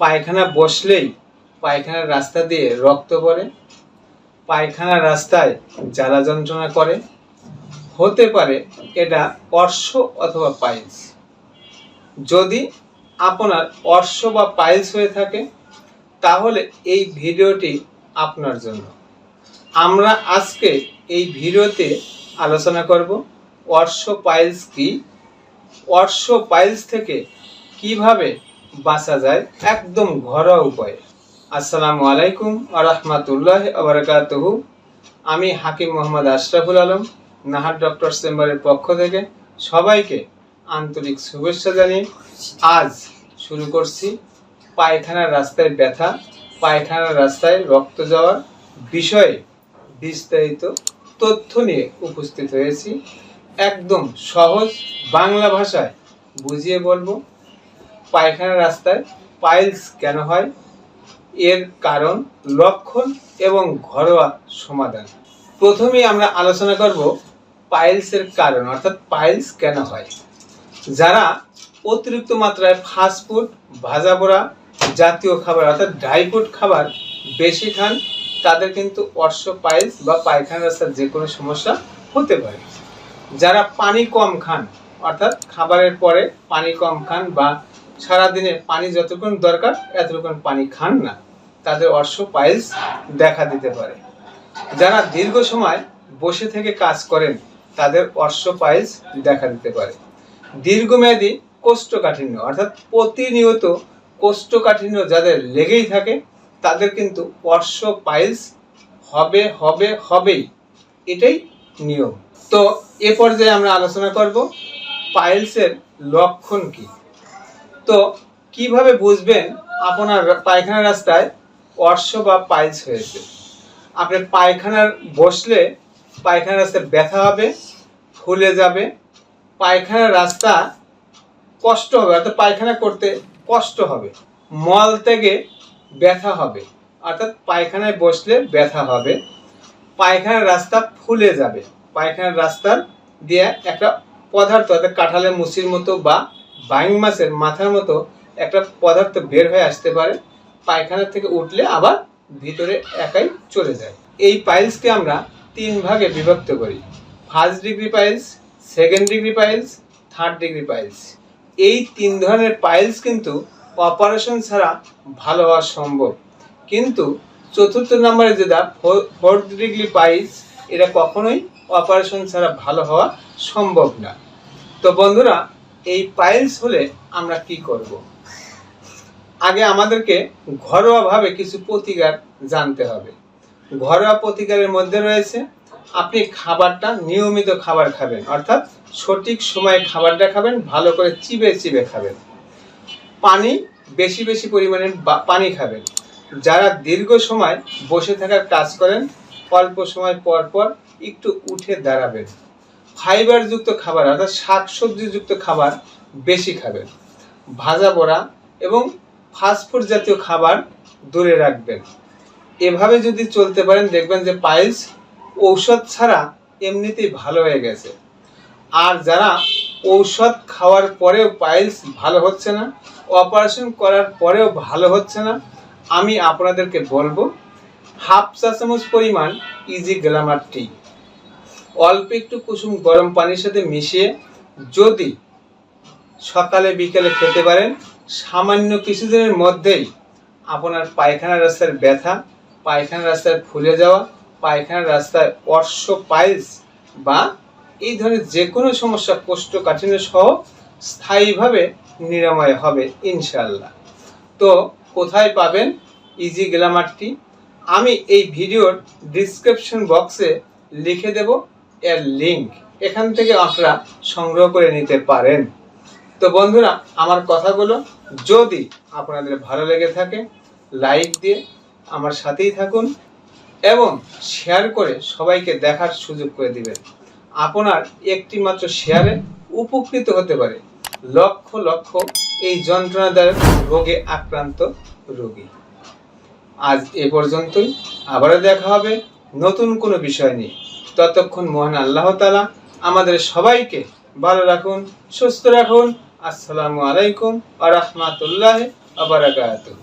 পায়খানা বসলেই পায়খানার রাস্তা দিয়ে রক্ত পড়ে, পায়খানার রাস্তায় জ্বালা যন্ত্রণা করে। হতে পারে এটা অর্শ অথবা পাইলস। যদি আপনার অর্শ বা পাইলস হয়ে থাকে, তাহলে এই ভিডিওটি আপনার জন্য। আমরা আজকে এই ভিডিওতে আলোচনা করব অর্শ পাইলস কি, অর্শ পাইলস থেকে কীভাবে বাঁচা যায় একদম ঘরোয়া উপায়ে। আসসালামু আলাইকুম আরহামাতুল্লাহ আবরকাতহু আমি হাকিম মোহাম্মদ আশরাফুল আলম, নাহার ডক্টর চেম্বারের পক্ষ থেকে সবাইকে আন্তরিক শুভেচ্ছা জানিয়ে আজ শুরু করছি পায়খানার রাস্তায় ব্যথা, পায়খানার রাস্তায় রক্ত যাওয়ার বিষয়ে বিস্তারিত তথ্য নিয়ে উপস্থিত হয়েছি। একদম সহজ বাংলা ভাষায় বুঝিয়ে বলব। পায়খানার রাস্তায় পাইলস কেন হয়? এর কারণ, লক্ষণ এবং ঘরোয়া সমাধান। প্রথমেই আমরা আলোচনা করব পাইলসের কারণ, অর্থাৎ পাইলস কেন হয়? যারা অতিরিক্ত মাত্রায় ফাস্ট ফুড ভাজা পোড়া জাতীয় খাবার, অর্থাৎ ড্রাই ফুড খাবার বেশি খান, তাদের কিন্তু অর্শ পাইলস বা পায়খানা রাস্তার যে কোনো সমস্যা হতে পারে। যারা পানি কম খান, অর্থাৎ খাবারের পরে পানি কম খান বা সারাদিনে পানি যতক্ষণ দরকার এতটুকুন পানি খান না। তাদের অর্শ পাইলস দেখা দিতে পারে। যারা দীর্ঘ সময় বসে থেকে কাজ করেন, তাদের অর্শ পাইলস দেখা দিতে পারে। দীর্ঘমেয়াদী কোষ্ঠকাঠিন্য, অর্থাৎ প্রতিনিয়ত কোষ্ঠকাঠিন্য যাদের লেগেই থাকে, তাদের কিন্তু অর্শ পাইলস হবে হবে, হবেই। এটাই নিয়ম। তো এ পর্যায়ে আমরা আলোচনা করব পাইলসের লক্ষণ কি? তো কীভাবে বুঝবেন আপনার পায়খানার রাস্তায় অর্শ বা পাইলস হয়েছে? আপনি পায়খানার বসলে পায়খানার রাস্তায় ব্যথা হবে, ফুলে যাবে, পায়খানার রাস্তা কষ্ট হবে, অর্থাৎ পায়খানা করতে কষ্ট হবে, মল থেকে ব্যথা হবে, অর্থাৎ পায়খানায় বসলে ব্যথা হবে, পায়খানার রাস্তা ফুলে যাবে, পায়খানার রাস্তার দিয়ে একটা পদার্থ, অর্থাৎ কাঁঠালের মুসির মতো বা বাইং মাছের মাথার মতো একটা পদার্থ বের হয়ে আসতে পারে, পায়খানা থেকে উঠলে আবার ভিতরে একাই চলে যায়। এই পাইলসকে আমরা তিন ভাগে বিভক্ত করি। First degree piles second degree piles third degree piles এই তিন ধরনের পাইলস কিন্তু অপারেশন ছাড়া ভালো হওয়া সম্ভব। কিন্তু চতুর্থ নম্বরে যেটা ফোর্থ ডিগ্রি পাইলস এটা কখনোই অপারেশন ছাড়া ভালো হওয়া সম্ভব না। তো বন্ধুরা এই পাইলস হলে আমরা কি করব? আগে আমাদেরকে ঘরোয়াভাবে কিছু প্রতিকার জানতে হবে। ঘরোয়া প্রতিকারের মধ্যে রয়েছে, আপনি খাবারটা নিয়মিত খাবার খাবেন, অর্থাৎ সঠিক সময়ে খাবারটা খাবেন, ভালো করে চিবে চিবে খাবেন। পানি বেশি বেশি পরিমাণে পানি খাবেন। যারা দীর্ঘ সময় বসে থাকার কাজ করেন, অল্প সময় পর পর একটু উঠে দাঁড়াবেন। ফাইবারযুক্ত খাবার, অর্থাৎ শাকসবজিযুক্ত খাবার বেশি খাবেন। ভাজা পোড়া এবং ফাস্টফুড জাতীয় খাবার দূরে রাখবেন। এভাবে যদি চলতে পারেন, দেখবেন যে পাইলস ঔষধ ছাড়া এমনিতেই ভালো হয়ে গেছে। আর যারা ঔষধ খাওয়ার পরেও পাইলস ভালো হচ্ছে না অপারেশন করার পরেও ভালো হচ্ছে না, আমি আপনাদেরকে বলব, হাফ চা চামচ পরিমাণ ইজি গ্লামার টি অল্প একটু কুসুম গরম পানির সাথে মিশিয়ে যদি সকালে, বিকেলে খেতে পারেন, সামান্য কিছুদিনের মধ্যেই আপনার পায়খানা রাস্তার ব্যথা, পায়খানা রাস্তায় ফুলে যাওয়া পায়খানার রাস্তায় অর্শ পাইলস বা এই ধরনের যে কোনো সমস্যা, কোষ্ঠকাঠিন্য সহ স্থায়ীভাবে নিরাময় হবে ইনশাল্লাহ তো কোথায় পাবেন ইজি গ্লামারটি আমি এই ভিডিওর ডিসক্রিপশন বক্সে লিখে দেব। এর লিংক এখান থেকে আপনারা সংগ্রহ করে নিতে পারেন। তো বন্ধুরা, আমার কথাগুলো যদি আপনাদের ভালো লেগে থাকে লাইক দিয়ে আমার সাথেই থাকুন এবং শেয়ার করে সবাইকে দেখার সুযোগ করে দিবেন। আপনার একটি মাত্র শেয়ারে উপকৃত হতে পারে লক্ষ লক্ষ এই যন্ত্রণাদায়ক রোগে আক্রান্ত রোগী। আজ এ পর্যন্তই। আবারও দেখা হবে নতুন কোনো বিষয় নিয়ে। ততক্ষণ মহান আল্লাহ তালা আমাদের সবাইকে ভালো রাখুন, সুস্থ রাখুন। আসসালামু আলাইকুম আ রহমাতুল্লাহ আবরাকাতুহ